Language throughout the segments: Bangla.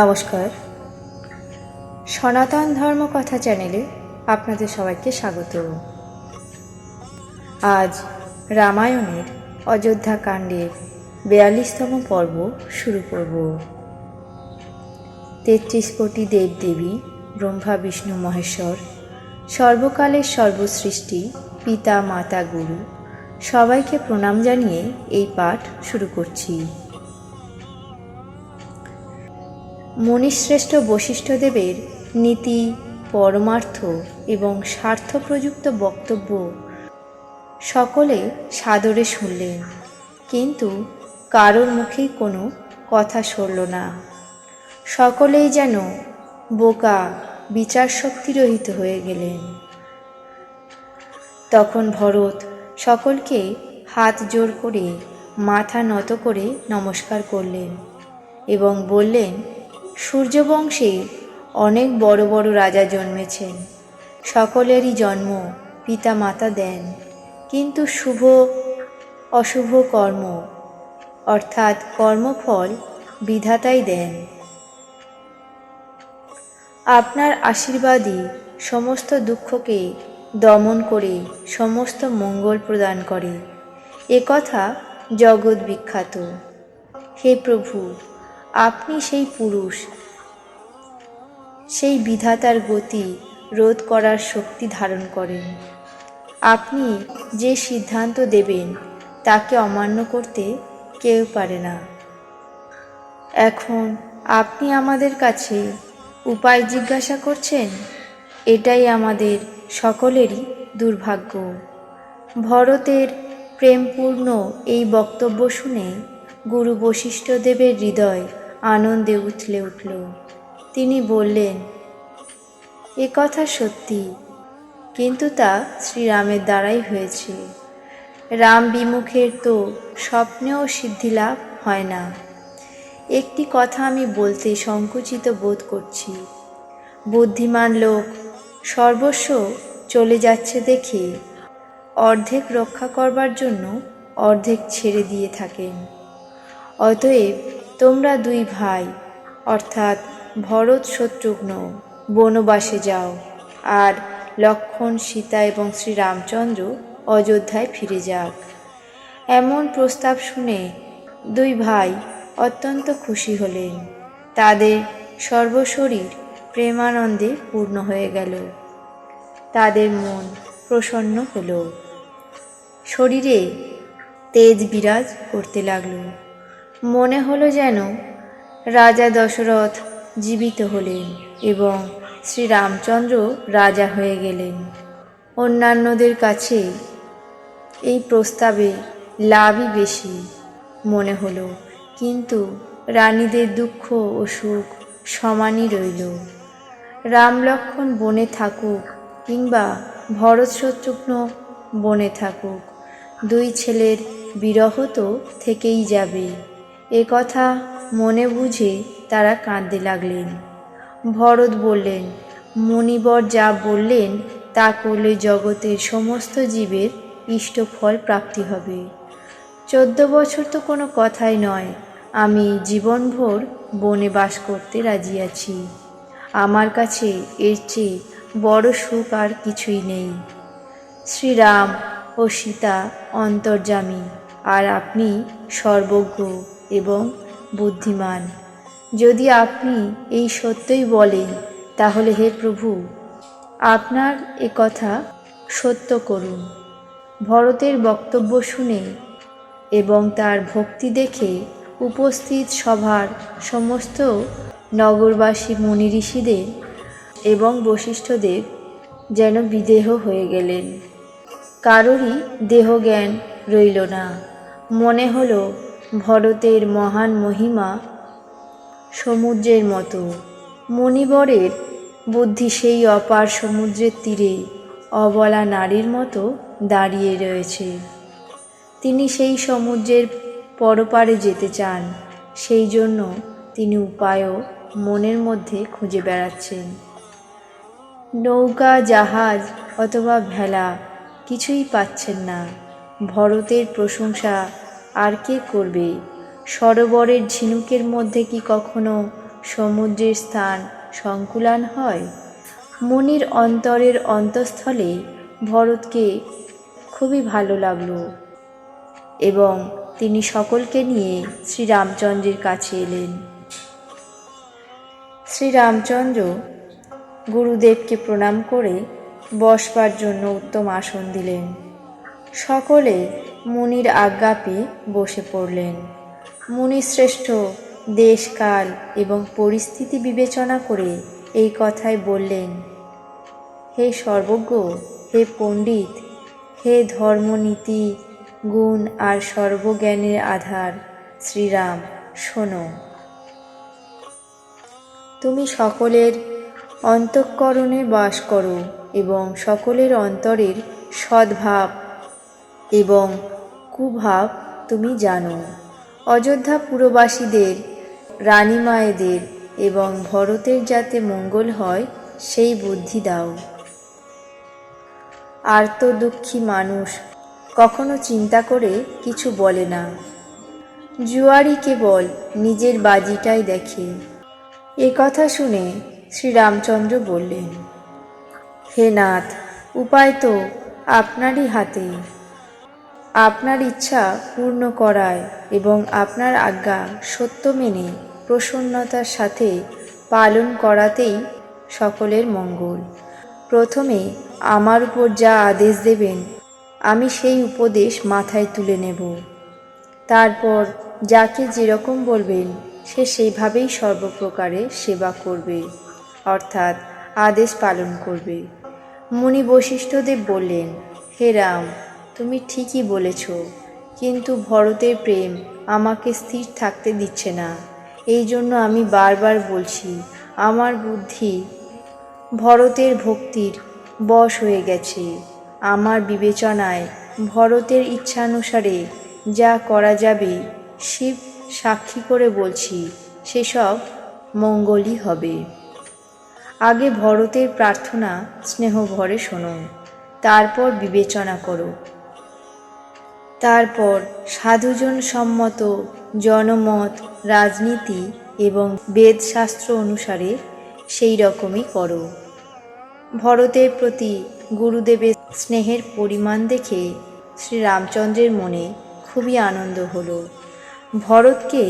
নমস্কার। সনাতন ধর্ম কথা চ্যানেলে আপনাদের সবাইকে স্বাগত আজ রামায়ণের অযোধ্যা কাণ্ডের বেয়াল্লিশতম পর্ব শুরু করব। তেত্রিশ কোটি দেবদেবী, ব্রহ্মা, বিষ্ণু, মহেশ্বর, সর্বকালের সর্বসৃষ্টি, পিতা, মাতা, গুরু, সবাইকে প্রণাম জানিয়ে এই পাঠ শুরু করছি। মণিশ্রেষ্ঠ বশিষ্ঠদেবের নীতি, পরমার্থ এবং স্বার্থপ্রযুক্ত বক্তব্য সকলে সাদরে শুনলেন। কিন্তু কারোর মুখেই কোনো কথা সরল না। সকলেই যেন বোকা বিচার শক্তিরহিত হয়ে গেলেন। তখন ভরত সকলকে হাত জোর করে মাথা নত করে নমস্কার করলেন এবং বললেন সূর্যবংশে অনেক বড় বড় রাজা জন্মেছেন। সকলেরই জন্ম পিতা মাতা দেন। কিন্তু শুভ, অশুভ কর্ম, অর্থাৎ কর্মফল বিধাতাই দেন। আপনার আশীর্বাদই সমস্ত দুঃখকে দমন করে সমস্ত মঙ্গল প্রদান করে। এ কথা জগৎ বিখ্যাত। হে প্রভু আপনি সেই পুরুষ, সেই বিধাতার গতি রোধ করার শক্তি ধারণ করেন। আপনি যে সিদ্ধান্ত দেবেন, তাকে অমান্য করতে কেউ পারে না। এখন আপনি আমাদের কাছে উপায় জিজ্ঞাসা করছেন? এটাই আমাদের সকলেরই দুর্ভাগ্য। ভরতের প্রেমপূর্ণ এই বক্তব্য শুনে গুরু বশিষ্ঠদেবের হৃদয় আনন্দে উথলে উঠল। তিনি বললেন, এ কথা সত্যি, কিন্তু তা শ্রীরামের দ্বারাই হয়েছে। রাম বিমুখের তো স্বপ্নেও সিদ্ধিলাভ হয় না। একটি কথা আমি বলতে সংকুচিত বোধ করছি। বুদ্ধিমান লোক সর্বস্ব চলে যাচ্ছে দেখে অর্ধেক রক্ষা করবার জন্য অর্ধেক ছেড়ে দিয়ে থাকেন। অতএব তোমরা দুই ভাই, অর্থাৎ ভরত শত্রুঘ্ন, বনবাসে যাও। আর লক্ষণ, সীতা এবং শ্রীরামচন্দ্র অযোধ্যায় ফিরে যাক। এমন প্রস্তাব শুনে দুই ভাই অত্যন্ত খুশি হলেন। তাদের সর্বশরীর প্রেমানন্দে পূর্ণ হয়ে গেল। তাদের মন প্রসন্ন হল। শরীরে তেজ বিরাজ করতে লাগল। মনে হলো যেন রাজা দশরথ জীবিত হলেন এবং শ্রীরামচন্দ্র রাজা হয়ে গেলেন। অন্যান্যদের কাছে এই প্রস্তাবে লাভই বেশি মনে হলো, কিন্তু রানীদের দুঃখ ও সুখ সমানই রইল। রাম লক্ষণ বনে থাকুক কিংবা ভরত শত্রুঘ্ন বনে থাকুক, দুই ছেলের বিরহ তো থেকেই যাবে। এ কথা মনে বুঝে তারা কাঁদতে লাগলেন। ভরত বললেন মণিবর যা বললেন, তা করলে জগতের সমস্ত জীবের ইষ্টফল প্রাপ্তি হবে। চোদ্দ বছর তো কোনো কথাই নয়, আমি জীবনভর বনে বাস করতে রাজি আছি। আমার কাছে এর চেয়ে বড় সুখ আর কিছুই নেই। শ্রীরাম ও সীতা অন্তর্যামী, আর আপনি সর্বজ্ঞ। এবং বুদ্ধিমান। যদি আপনি এই সত্যই বলেন, তাহলে হে প্রভু, আপনার এ কথা সত্য করুন। ভরতের বক্তব্য শুনে এবং তার ভক্তি দেখে উপস্থিত সভার সমস্ত নগরবাসী মুনি ঋষিদের এবং বশিষ্ঠদেব যেন বিদেহ হয়ে গেলেন। কারোরই দেহজ্ঞান রইল না। মনে হলো ভরতের মহান মহিমা সমুদ্রের মতো। মণিবরের বুদ্ধি সেই অপার সমুদ্রের তীরে অবলা নারীর মতো দাঁড়িয়ে রয়েছে। তিনি সেই সমুদ্রের পরপারে যেতে চান, সেই জন্য তিনি উপায়ও মনের মধ্যে খুঁজে বেড়াচ্ছেন। নৌকা, জাহাজ অথবা ভেলা কিছুই পাচ্ছেন না। ভরতের প্রশংসা আর কে করবে? সরোবরের ঝিনুকের মধ্যে কি কখনো সমুদ্রের স্থান সংকুলান হয়? মনির অন্তরের অন্তঃস্থলে ভরতকে খুবই ভালো লাগল এবং তিনি সকলকে নিয়ে শ্রীরামচন্দ্রের কাছে এলেন। শ্রীরামচন্দ্র গুরুদেবকে প্রণাম করে বসবার জন্য উত্তম আসন দিলেন। সকলে মুনির আজ্ঞা পেয়ে বসে পড়লেন। মুনিশ্রেষ্ঠ দেশকাল এবং পরিস্থিতি বিবেচনা করে এই কথাই বললেন, হে সর্বজ্ঞ, হে পণ্ডিত, হে ধর্মনীতি, গুণ আর সর্বজ্ঞানের আধার, শ্রীরাম, শোনো। তুমি সকলের অন্তঃকরণে বাস করো এবং সকলের অন্তরের সদ্ভাব এবং কুভাব তুমি জানো। অযোধ্যা পুরবাসীদের রানীমায়েদের এবং ভরতের যাতে মঙ্গল হয়, সেই বুদ্ধি দাও। আর তো দুঃখী মানুষ কখনো চিন্তা করে কিছু বলে না। জুয়ারি কেবল নিজের বাজিটাই দেখে। এ কথা শুনে শ্রীরামচন্দ্র বললেন, হে নাথ, উপায় তো আপনারই হাতে। আপনার ইচ্ছা পূর্ণ করায় এবং আপনার আজ্ঞা সত্য মেনে প্রসন্নতার সাথে পালন করাতেই সকলের মঙ্গল। প্রথমে আমার উপর যা আদেশ দেবেন, আমি সেই উপদেশ মাথায় তুলে নেব। তারপর যাকে যেরকম বলবেন, সে সেইভাবেই সর্বপ্রকারে সেবা করবে, অর্থাৎ আদেশ পালন করবে। মুনি বশিষ্ঠদেব বললেন, হে রাম তুমি ঠিকই বলেছ, কিন্তু ভরতের প্রেম আমাকে স্থির থাকতে দিচ্ছে না। এই জন্য আমি বারবার বলছি, আমার বুদ্ধি ভরতের ভক্তির বশ হয়ে গেছে। আমার বিবেচনায় ভরতের ইচ্ছানুসারে যা করা যাবে, শিব সাক্ষী করে বলছি, সেসব মঙ্গলই হবে। আগে ভরতের প্রার্থনা স্নেহ ভরে শোনো, তারপর বিবেচনা করো। তারপর সাধুজন সম্মত জনমত, রাজনীতি এবং বেদশাস্ত্র অনুসারে সেই রকমই করো। ভরতের প্রতি গুরুদেবের স্নেহের পরিমাণ দেখে শ্রীরামচন্দ্রের মনে খুবই আনন্দ হলো। ভরতকে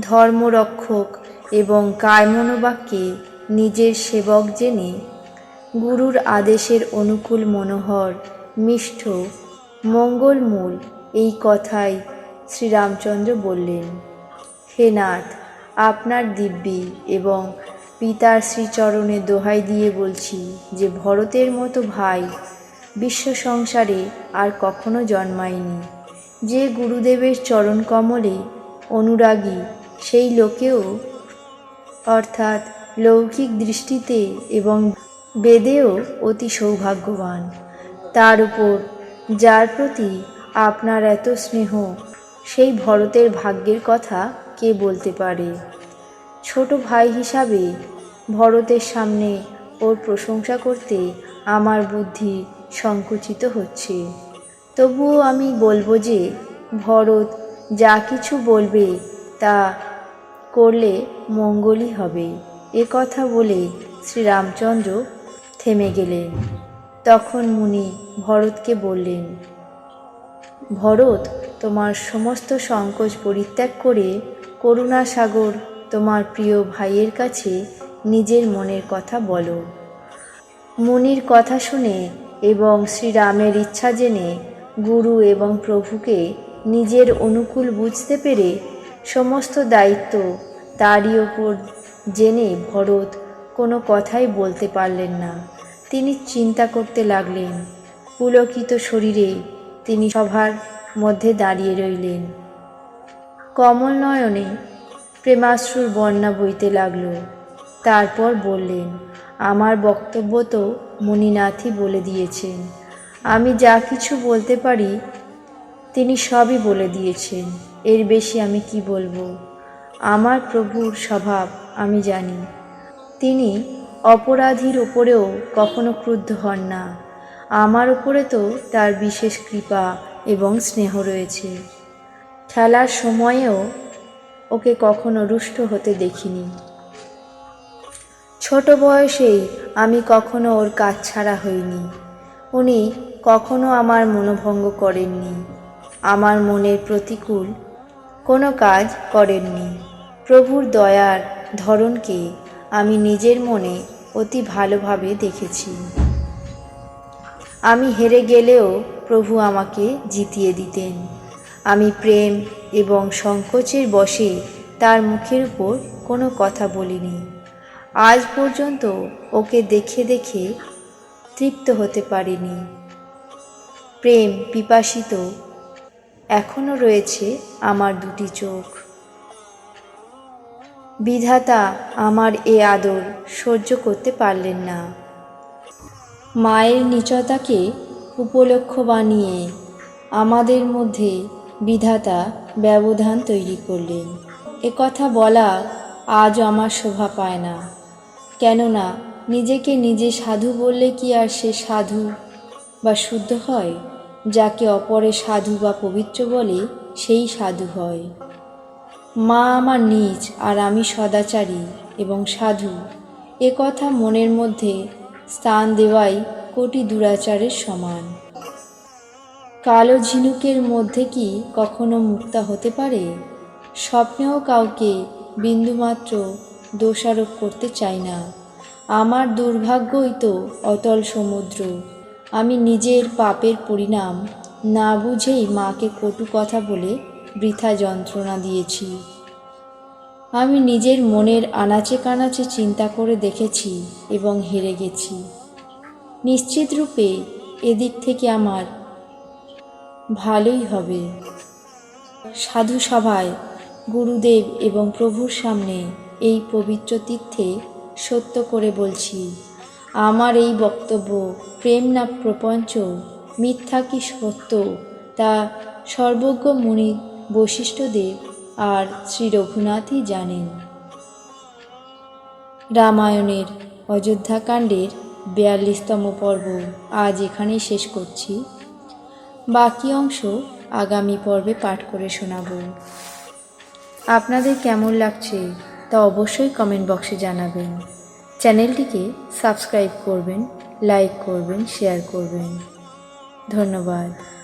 ধর্মরক্ষক এবং কায়মনোবাক্যে নিজের সেবক জেনে গুরুর আদেশের অনুকূল মনোহর, মিষ্ট, মঙ্গলমূল এই কথাই শ্রীরামচন্দ্র বললেন। হে নাথ, আপনার দিব্যি এবং পিতার শ্রীচরণে দোহাই দিয়ে বলছি যে ভরতের মতো ভাই বিশ্ব সংসারে আর কখনো জন্মায়নি। যে গুরুদেবের চরণ কমলে অনুরাগী, সেই লোকেও অর্থাৎ লৌকিক দৃষ্টিতে এবং বেদেও অতি সৌভাগ্যবান। তার উপর যার প্রতি আপনার এত স্নেহ, সেই ভরতের ভাগ্যের কথা কে বলতে পারে? ছোট ভাই হিসাবে ভরতের সামনে ওর প্রশংসা করতে আমার বুদ্ধি সংকুচিত হচ্ছে। তবুও আমি বলব যে, ভরত যা কিছু বলবে তা করলে মঙ্গলই হবে। এ কথা বলে শ্রীরামচন্দ্র থেমে গেলেন। তখন মুনি ভরতকে বললেন ভরত তোমার সমস্ত সংকোচ পরিত্যাগ করে করুণাসাগর তোমার প্রিয় ভাইয়ের কাছে নিজের মনের কথা বলো। মুনির কথা শুনে এবং শ্রীরামের ইচ্ছা জেনে গুরু এবং প্রভুকে নিজের অনুকূল বুঝতে পেরে সমস্ত দায়িত্ব তারই ওপর জেনে ভরত কোনো কথাই বলতে পারলেন না। তিনি চিন্তা করতে লাগলেন। পুলকিত শরীরে তিনি সভার মধ্যে দাঁড়িয়ে রইলেন। কমল নয়নে প্রেমাশ্রুর বন্যা বইতে লাগল। তারপর বললেন, আমার বক্তব্য তো মণিনাথই বলে দিয়েছেন। আমি যা কিছু বলতে পারি, তিনি সবই বলে দিয়েছেন। এর বেশি আমি কি বলব? আমার প্রভুর স্বভাব আমি জানি। তিনি অপরাধীর ওপরেও কখনো ক্রুদ্ধ হন না। আমার উপরে তো তার বিশেষ কৃপা এবং স্নেহ রয়েছে। খেলার সময়েও ওকে কখনো রুষ্ট হতে দেখিনি। ছোট বয়সেই আমি কখনো ওর কাজ ছাড়া হইনি। উনি কখনো আমার মনোভঙ্গ করেননি। আমার মনের প্রতিকূল কোনো কাজ করেননি। প্রভুর দয়ার ধরনকে আমি নিজের মনে অতি ভালোভাবে দেখেছি। আমি হেরে গেলেও প্রভু আমাকে জিতিয়ে দিতেন। আমি প্রেম এবং সংকোচের বশে তার মুখের উপর কোনো কথা বলিনি। আজ পর্যন্ত ওকে দেখে দেখে তৃপ্ত হতে পারিনি। প্রেম পিপাসিত এখনও রয়েছে আমার দুটি চোখ। বিধাতা আমার এ আদর সহ্য করতে পারলেন না। মায়ের নিচতাকে উপলক্ষ বানিয়ে আমাদের মধ্যে বিধাতা ব্যবধান তৈরি করলেন। কথা বলা আজ আমার শোভা পায় না। কেননা নিজেকে নিজে সাধু বললে কি আর সে সাধু বা শুদ্ধ হয়? যাকে অপরে সাধু বা পবিত্র বলে সেই সাধু হয়। মা আমার নিজ আর আমি সদাচারী এবং সাধু। এ কথা মনের মধ্যে স্থান দেওয়াই কোটি দুরাচারের সমান। কালো ঝিনুকের মধ্যে কি কখনো মুক্তা হতে পারে? স্বপ্নেও কাউকে বিন্দুমাত্র দোষারোপ করতে চাই না। আমার দুর্ভাগ্যই তো অতল সমুদ্র। আমি নিজের পাপের পরিণাম না বুঝেই মাকে কটু কথা বলে বৃথা যন্ত্রণা দিয়েছি। আমি নিজের মনের আনাচে কানাচে চিন্তা করে দেখেছি এবং হেরে গেছি। নিশ্চিত রূপে এদিক থেকে আমার ভালোই হবে। সাধু সভায় গুরুদেব এবং প্রভুর সামনে এই পবিত্র তীর্থে সত্য করে বলছি, আমার এই বক্তব্য প্রেম না প্রপঞ্চ, মিথ্যা কি সত্য তা সর্বজ্ঞ মুনি বৈশিষ্ট্যদেব আর শ্রী রঘুনাথই জানেন। রামায়ণের অযোধ্যাকাণ্ডের বিয়াল্লিশতম পর্ব আজ এখানেই শেষ করছি। বাকি অংশ আগামী পর্বে পাঠ করে শোনাব। আপনাদের কেমন লাগছে তা অবশ্যই কমেন্ট বক্সে জানাবেন। চ্যানেলটিকে সাবস্ক্রাইব করবেন, লাইক করবেন, শেয়ার করবেন। ধন্যবাদ।